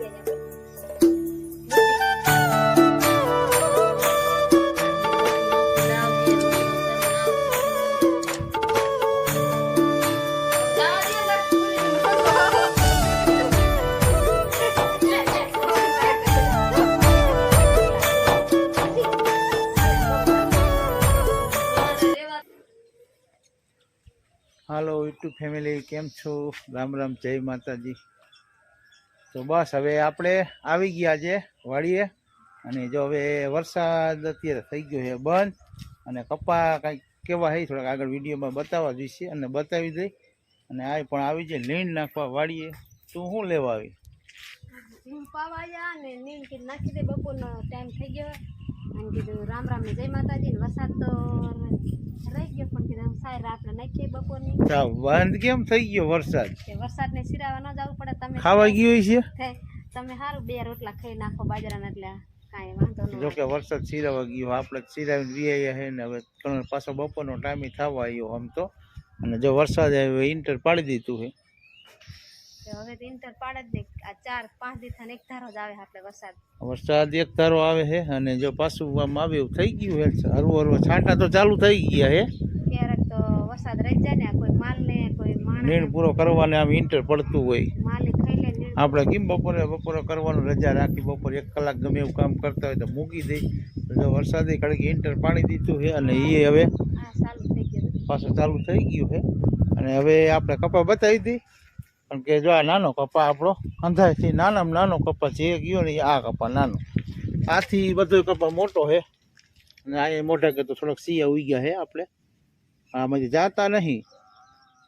હાલો YouTube family કેમ છો? રામ રામ જય માતાજી. તો બસ હવે આપણે આવી ગયા છે વાડીએ. અને જો હવે વરસાદ અત્યારે થઈ ગયો છે બંધ. અને કપા કંઈક કેવા હે થોડાક આગળ વિડીયોમાં બતાવવા જોઈશે અને બતાવી દઈ. અને આ પણ આવી છે લીણ નાખવા વાડીએ. તું શું લેવા આવી? કીધું રામ રામ જય માતાજી વરસાદ તો રહી ગયો પણ કીધું સાહેબ આપણે નાખીએ બપોરની. તા બંધ કેમ થઈ ગયો વરસાદ? કે વરસાદને સિરાવા ન જવું પડે તમે ખાવા ગયો છે? તમે સારું બે રોટલા ખાઈ નાખો બાજરાના એટલે કાંઈ વાંધો ન જો કે વરસાદ સિરાવા ગયો આપણે સિરાવીને વીઆયા હે ને હવે ત્રણ પાછો બપોરનો ટાઈમ થવા આવ્યો આમ તો. અને જો વરસાદ આવ્યો ઇન્ટર પાડી દીધું હે તો હવે તો ઇન્ટર પાડે જ નહીં આ ચાર પાંચ દિવસ એક ધારો જ આવે આપણે વરસાદ. વરસાદ એક તારો આવે છે અને જો પાછું આમ આવે એવું થઈ ગયું છે હરવું હરવું છાંટા તો ચાલુ થઈ ગયા તો વરસાદ રહી જાય ને કોઈ માલને કોઈ માણસ નીણ પૂરો કરવાને આમ ઇન્ટર પડતું હોય. માલિક ખાઈ લે આપણે કેમ બપોરે બપોરે કરવાનું? રજા રાખી બપોરે એક કલાક ગમે એવું કામ કરતા હોય તો મૂકી દઈ જો વરસાદે કડકી ઇન્ટર પાડી દીધું છે અને એ હવે પાછું ચાલુ થઈ ગયું છે. અને હવે આપણે કપા બતાવી હતી પણ કે જો આ નાનો કપા આપણો અંધારથી નાનામાં નાનો કપા જે ગયો ને આ કપા નાનો. આથી બધો કપા મોટો છે. અને આ મોટા કે તો થોડોક સિયા ઉઈ ગયા છે આપણે. આમાંથી જાતા નહીં.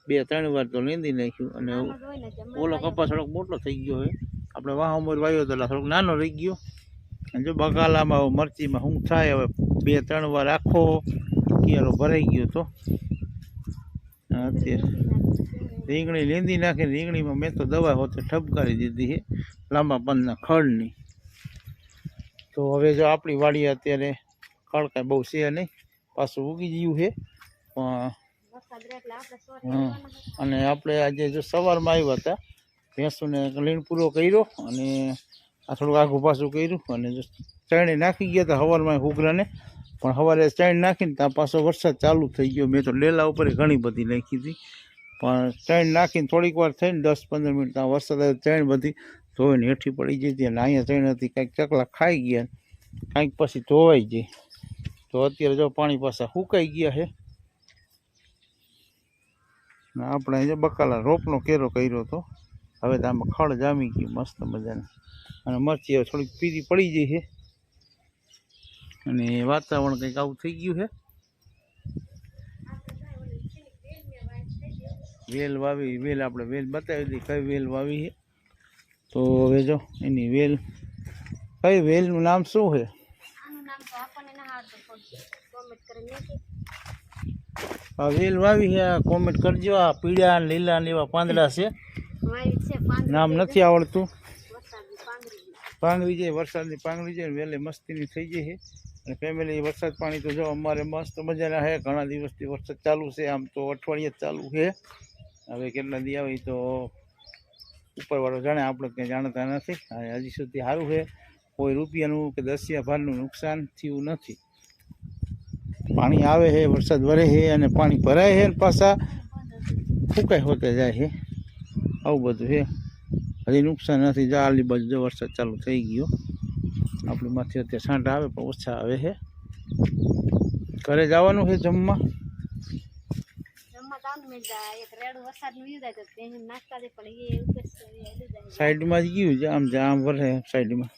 બે ત્રણ વાર તો લીંદી નાખ્યું અને આમ હોય ઓલો કપાસ થોડોક મોટો થઈ ગયો છે. આપણે વાહ ઉમર વાયો તો થોડોક નાનો રહી ગયો. અને જો બગાલામાં મરચીમાં શું થાય હવે બે ત્રણ વાર આખો કિયારો ભરાઈ ગયો તો. અત્યારે રીંગણી લીંદી નાખી રીંગણીમાં મેં તો દવા હોતે ઠપકારી દીધી છે લાંબા પંદના ખડની તો હવે જો આપણી વાડી અત્યારે ખડ કાંઈ બહુ છે નહીં પાછું ઉગી ગયું છે. અને આપણે આજે જો સવારમાં આવ્યા હતા ભેંસોને લીણ પૂરો કર્યો અને આ થોડુંક આઘું પાછું કર્યું અને જો ચણે નાખી ગયા હતા સવારમાં હુગરાને પણ સવારે ચણ નાખીને ત્યાં પાછો વરસાદ ચાલુ થઈ ગયો. મેં તો લેલા ઉપર ઘણી બધી નાખી હતી. પણ ચણ નાખીને થોડીક વાર થઈને દસ પંદર મિનિટ ત્યાં વરસાદ આવ્યો ચણ બધી ધોઈને હેઠી પડી જઈ હતી અને અહીંયા ચણ હતી કાંઈક ચકલા ખાઈ ગયા કાંઈક પછી ધોવાઈ ગઈ. તો અત્યારે જો પાણી પાછા સુકાઈ ગયા છે. આપણે જે બકાલા રોપનો કેરો કર્યો હતો હવે તો આમાં ખડ જામી ગયું, મસ્ત મજાની. અને મરચી હવે થોડીક પીરી પડી ગઈ છે. અને વાતાવરણ કંઈક આવું થઈ ગયું છે. વેલ વાવી, વેલ આપણે વેલ બતાવી હતી કઈ વેલ વાવી છે. તો હવે જો, એની વેલ, કઈ વેલનું નામ શું છે? આ વેલ વાવી છે આ કોમેન્ટ કરજો આ પીળા ને લીલા ને એવા પાંદડા છે. નામ નથી આવડતું. પાંગળી જાય વરસાદની પાંગળી જાય વહેલે મસ્તીની થઈ જાય છે. અને ફેમિલી વરસાદ પાણી તો જો અમારે મસ્ત મજાના છે. ઘણા દિવસથી વરસાદ ચાલુ છે આમ તો અઠવાડિયે જ ચાલુ છે. હવે કેટલા દી આવે તો ઉપરવાળો જાણે આપણે કંઈ જાણતા નથી. હજી સુધી સારું છે. કોઈ રૂપિયાનું કે દસિયા ભારનું નુકસાન થયું નથી. પાણી આવે છે વરસાદ વરે છે અને પાણી ભરાય છે ને પાછા ફૂંકાઈ હોતે જાય છે આવું બધું છે હજી નુકસાન નથી જા આલી બાજુ જો વરસાદ ચાલુ થઈ ગયો. આપણી માથે અત્યારે છાંટા આવે પણ ઓછા આવે છે ઘરે જવાનું છે જમવા સાઈડમાં જ ગયું છે આમ આમ વરે સાઈડમાં.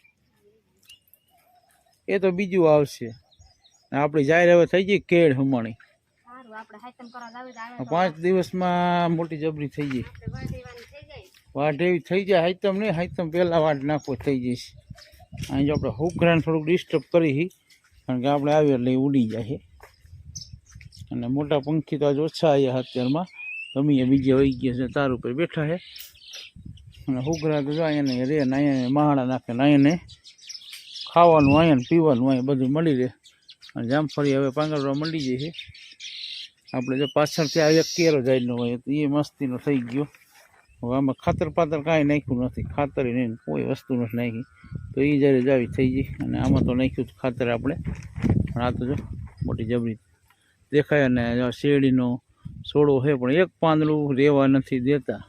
એ તો બીજું આવશે. આપણી જાહેર હવે થઈ ગઈ કેળ હમણી પાંચ દિવસમાં મોટી જબરી થઈ ગઈ. જાય વાટ એવી થઈ જાય હાઈતમ નહીં હાઈતમ પહેલાં વાટ નાખો થઈ જઈશ. અહીં જો આપણે હુકરાને થોડુંક ડિસ્ટર્બ કરી કારણ કે આપણે આવીએ એટલે એ ઉડી જાય છે અને મોટા પંખી તો આજ ઓછા આવ્યા અત્યારમાં. ગમીએ બીજે વહી ગયા છે તાર ઉપર બેઠા છે અને હુકરા તો એને અહીંયા રે નાયને અહીંયા નાખે ને અહીંયા ખાવાનું અહીંયા ને પીવાનું અહીંયા બધું મળી રહે. અને જામફળી હવે પાંગરવા મળી જાય છે. આપણે જો પાછળથી આ એક કેરો જાયનો હોય તો એ મસ્તીનો થઈ ગયો. હવે આમાં ખાતર પાતર કાંઈ નાખ્યું નથી. ખાતર નહીં કોઈ વસ્તુ નથી નાખી. તો એ જ્યારે જાવી થઈ ગઈ. અને આમાં તો નાખ્યું ખાતર આપણે. પણ આ તો જો મોટી જબરી દેખાય અને શેરડીનો સોડો છે, પણ એક પાંદડું રહેવા નથી દેતા.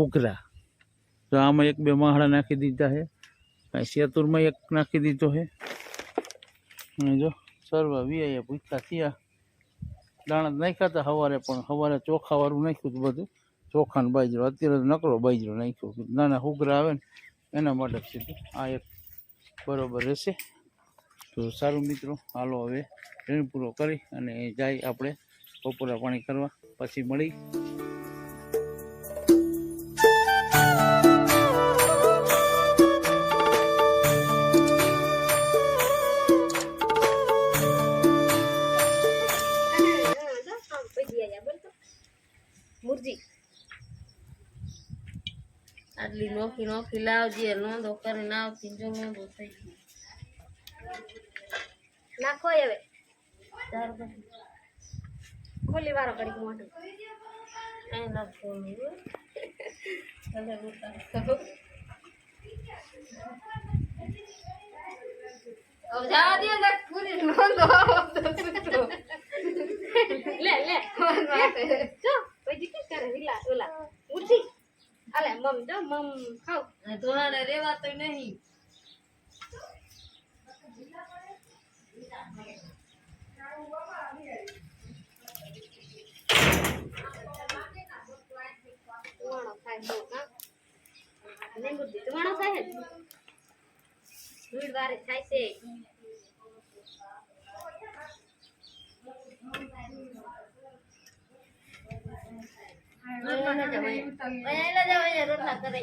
ઉઘરા. તો આમાં એક બે માહડા નાખી દીધા છે. કાંઈ સેતુરમાં એક નાખી દીધો છે અને જો સરવા વિયા પૂછતા થયા દાણા નાખ્યા હતા સવારે પણ સવારે ચોખાવાળું નાખ્યું હતું બધું ચોખા ને બાજરો અત્યારે નકરો બાજરો નાખ્યો નાના હુગરા આવે ને એના માટે સીધું આ એક બરોબર રહેશે તો સારું મિત્રો હાલો હવે ટ્રેન પૂરો કરી અને જાય આપણે બપોરા પાણી કરવા, પછી મળી. મુરજી આટલી નોખી નોખી લાવજે નોંધો કરીને આવતી જો નોંધો થઈ ગયો નાખો હવે. ચાર ખોલી વારો કરી મોટું એ નાખો જવા દે ને નોંધો લે લે જો પછી શું કરે વિલા ઓલા ઉઠી અલે મમ ખાવ. તોડાડે રેવાતો નહીં. તુવાણો ખાય બહુ હા વારે થાય તુવાણો ખાય જ દૂધ વારે થાય છે રોટલા કરે